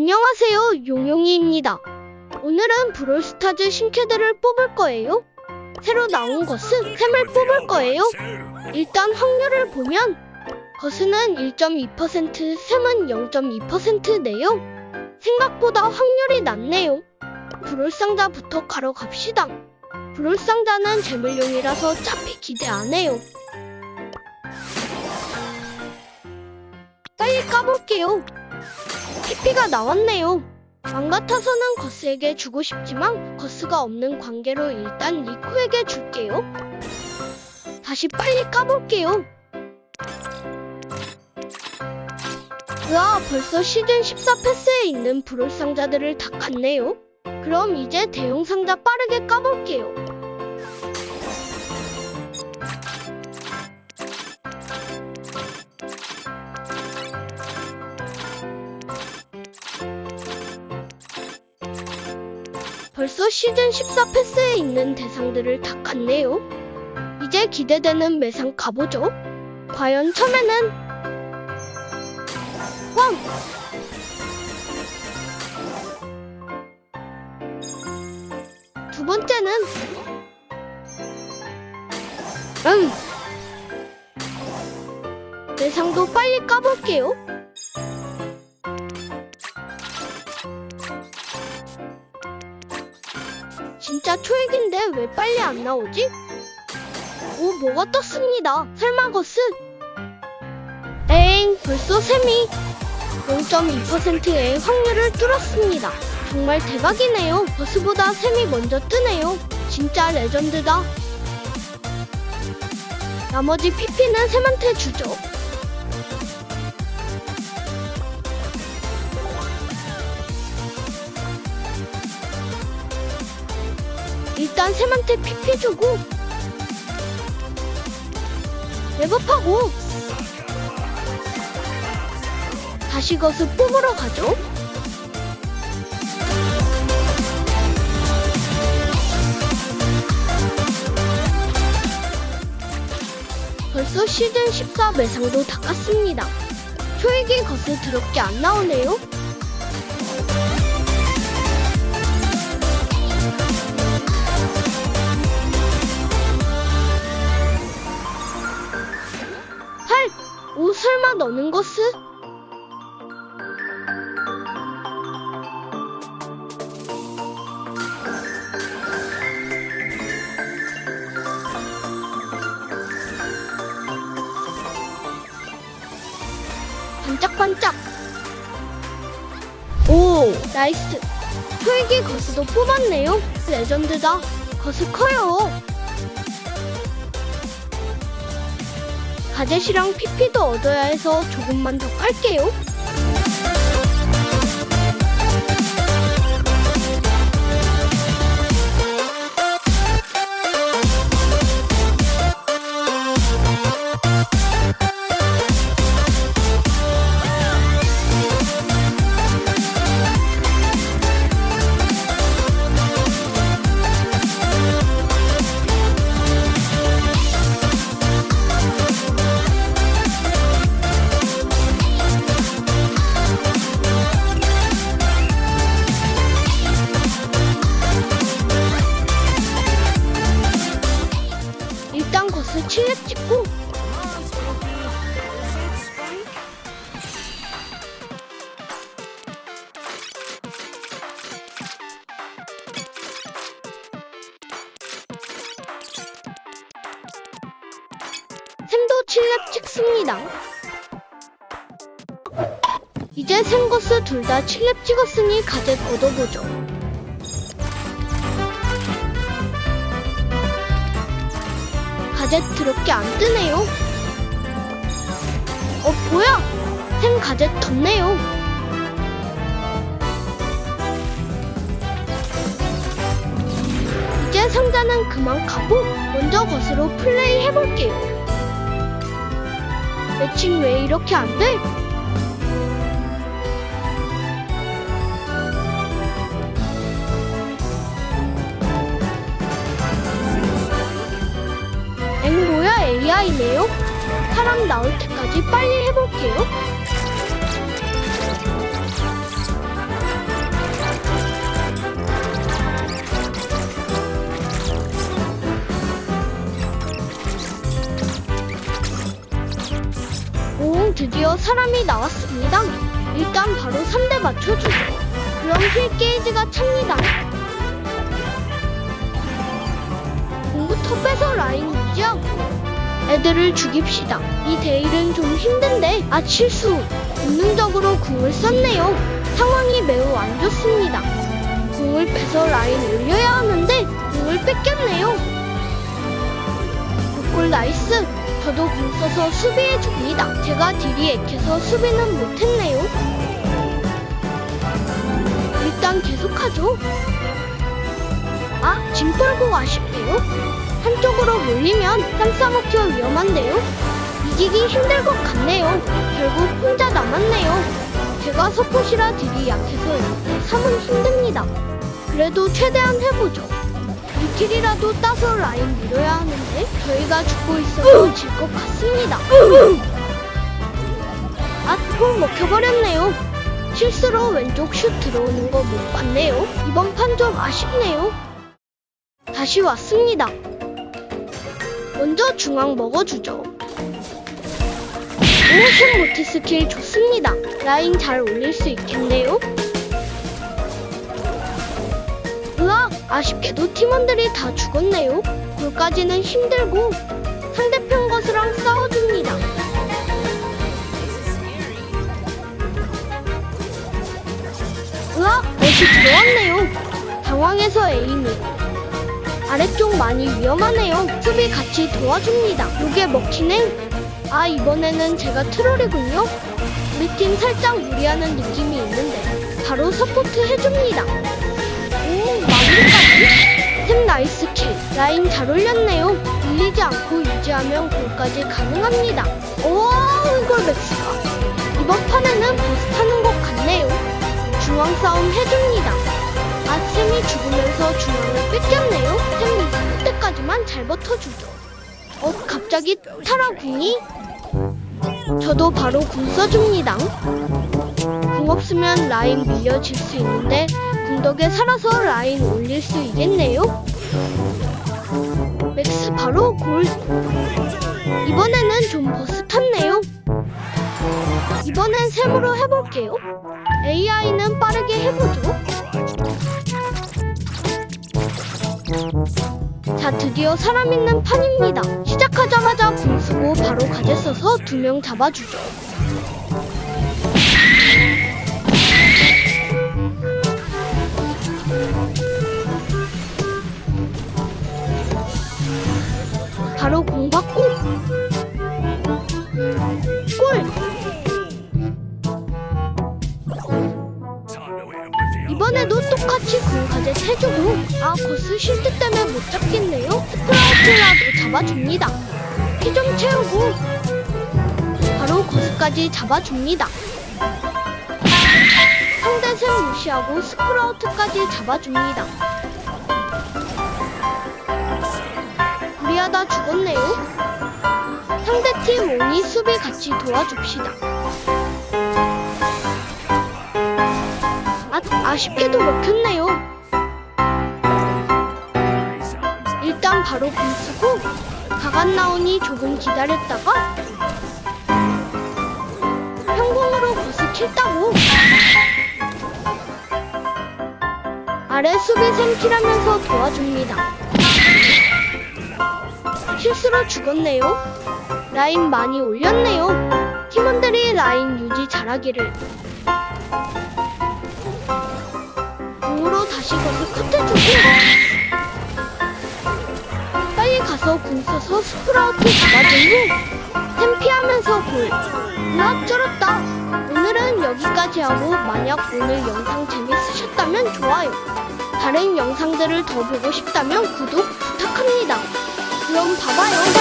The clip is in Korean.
안녕하세요, 용용이입니다. 오늘은 브롤스타즈 신캐들을 뽑을 거예요. 새로 나온 거스 템을 뽑을 거예요. 일단 확률을 보면 거스는 1.2%, 샘은 0.2%네요. 생각보다 확률이 낮네요. 브롤 상자부터 가러 갑시다. 브롤 상자는 재물용이라서 짜피 기대 안 해요. 빨리 까볼게요. 피피가 나왔네요. 맘 같아서는 거스에게 주고 싶지만 거스가 없는 관계로 일단 리코에게 줄게요. 다시 빨리 까볼게요. 으아, 벌써 시즌 14 패스에 있는 브롤 상자들을 다 갔네요. 그럼 이제 대용 상자 빠르게 까볼게요. 벌써 시즌 14 패스에 있는 대상들을 다 갔네요. 이제 기대되는 매상 가보죠. 과연 처음에는 왕! 두 번째는 음! 매상도 빨리 까볼게요. 진짜 초액인데 왜 빨리 안 나오지? 오, 뭐가 떴습니다. 설마 거스? 에잉, 벌써 셈이 0.2%의 확률을 뚫었습니다. 정말 대박이네요. 버스보다 셈이 먼저 뜨네요. 진짜 레전드다. 나머지 PP는 셈한테 주죠. 일단 샘한테 PP 주고 랩업하고 다시 것을 뽑으러 가죠. 벌써 시즌 14 매상도 다 깠습니다. 초액이 것을 더럽게 안 나오네요. 너는 거스? 반짝반짝. 오 나이스. 초액이 거스도 뽑았네요. 레전드다. 거스 커요 가젯이랑 PP도 얻어야 해서 조금만 더 깔게요. 7렙 찍습니다. 이제 샘거스 둘 다 7렙 찍었으니 가젯 얻어보죠. 가젯 드럽게 안 뜨네요. 어, 뭐야? 샘 가젯 덧네요. 이제 상자는 그만 가고 먼저 것으로 플레이 해볼게요. 매칭 왜 이렇게 안 돼? 엥 뭐야 AI네요? 사람 나올 때까지 빨리 해볼게요. 드디어 사람이 나왔습니다. 일단 바로 3대 맞춰주죠. 그럼 힐 게이지가 찹니다. 공부터 빼서 라인 유지하고 애들을 죽입시다. 이 데일은 좀 힘든데 아 실수. 본능적으로 궁을 썼네요. 상황이 매우 안 좋습니다. 궁을 빼서 라인 올려야 하는데 궁을 뺏겼네요. 골 나이스. 저도 공 써서 수비해 줍니다. 제가 딜이 약해서 수비는 못했네요. 일단 계속하죠. 아, 짐 떨고 아쉽네요. 한쪽으로 몰리면 쌈 싸먹기가 위험한데요. 이기기 힘들 것 같네요. 결국 혼자 남았네요. 제가 서폿이라 딜이 약해서 이렇게 힘듭니다. 그래도 최대한 해보죠. 1킬이라도 따서 라인 밀어야 하는데 저희가 죽고 있어서 질것 같습니다. 아, 통 먹혀버렸네요. 실수로 왼쪽 슛 들어오는 거 못 봤네요. 이번 판 좀 아쉽네요. 다시 왔습니다. 먼저 중앙 먹어주죠. 오션 모티 스킬 좋습니다. 라인 잘 올릴 수 있겠네요. 으악! 아쉽게도 팀원들이 다 죽었네요. 골까지는 힘들고 상대편 것이랑 싸워줍니다. 으악! 옷이 들어왔네요. 당황해서 에임이. 아래쪽 많이 위험하네요. 수비 같이 도와줍니다. 요게 먹히네. 아 이번에는 제가 트롤이군요. 우리 팀 살짝 무리하는 느낌이 있는데 바로 서포트 해줍니다. 오 마무리까지. 템 나이스 킬. 라인 잘 올렸네요. 밀리지 않고 유지하면 골까지 가능합니다. 오 이걸 맥스가. 이번 판에는 버스 타는 것 같네요. 중앙 싸움 해줍니다. 아sem이 죽으면서 중앙을 뺏겼네요. 템이 죽을 때까지만 잘 버텨주죠. 어, 갑자기 타라 궁이? 저도 바로 궁 써줍니다. 궁 없으면 라인 밀려질 수 있는데 궁 덕에 살아서 라인 올릴 수 있겠네요. 맥스 바로 골. 이번에는 좀 버스 탔네요. 이번엔 셈으로 해볼게요. AI는 빠르게 해보죠. 자, 드디어 사람 있는 판입니다. 시작하자마자 궁 쓰고 바로 가재 써서 두 명 잡아주죠. 실드 때문에 못 잡겠네요. 스프라우트라도 잡아줍니다. 피좀 채우고 바로 거스까지 잡아줍니다. 상대 샘 무시하고 스프라우트까지 잡아줍니다. 무리하다 죽었네요. 상대팀 오니 수비 같이 도와줍시다. 아, 아쉽게도 먹혔네요. 일단 바로 공 쓰고 가간 나오니 조금 기다렸다가 평공으로 버스 킬다고 아래 수비 샘킬하면서 도와줍니다. 실수로 죽었네요. 라인 많이 올렸네요. 팀원들이 라인 유지 잘하기를 궁으로 다시 가서 컷해주고 빨리 가서 궁 써서 스프라우트 잡아준 후 템피하면서 골. 으악 쩔었다. 오늘은 여기까지 하고 만약 오늘 영상 재밌으셨다면 좋아요. 다른 영상들을 더 보고 싶다면 구독 부탁합니다. 그럼 봐봐요